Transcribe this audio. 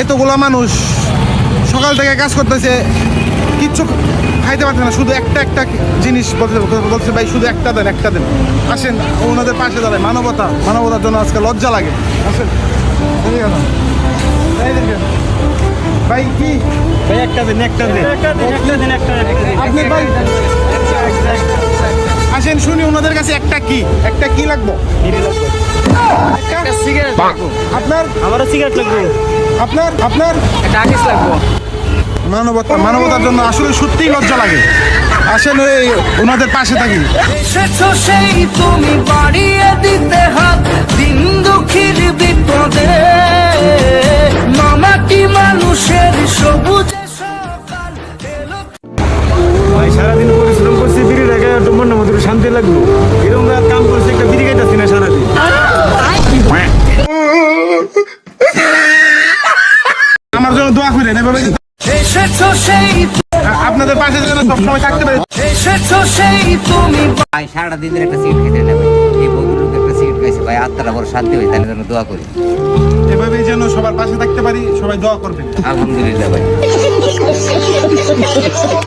এতগুলো মানুষ সকাল থেকে কাজ করতেছে কিচ্ছু খাইতে পারছে না শুধু একটা একটা জিনিস বলতে বলছে ভাই শুধু একটা দেন একটা দেন। আসেন ওনাদের পাশে দাঁড়ায় মানবতা মানবতার জন্য আজকে লজ্জা লাগে। আসেন। ভাই কি? ভাই একটা দিন একটা দিন। একটা দিন একটা আপনি ভাই আসেন শুনি ওনাদের কাছে একটা কি? একটা কি লাগবে? একটা সিগারেট লাগবো। আপনার আমারও সিগারেট লাগবো। আপনার আপনার? একটা লাগবো। মানবতা মানবতার জন্য আসলে সত্যিই লজ্জা লাগে। আসেন ওই ওনাদের পাশে থাকি। এসেছ সেই তুমি বাড়িয়ে দিতে হাত দিন দুঃখীর বিপদে। মামাটি মানুষের সবুজে সারাদিন পরিশ্রম করছি বিড়ি রেখে একটু মনের মধ্যে শান্তি লাগল এরকম রাত কাম করছি একটা বিড়ি খাইতেছি না সারাদিন। দোয়া করেন এভাবে এসেছ সেই আপনাদের পাশে যেন সবসময় থাকতে পারে। এসেছ সেই তুমি ভাই একটা সিট খেতে নেবে। এই একটা সিট খাইছে। ভাই আত্মাটা বড় শান্তি হয়েছে তাহলে জন্য দোয়া করি। এভাবেই যেন সবার পাশে থাকতে পারি সবাই দোয়া করবেন। আলহামদুলিল্লাহ ভাই।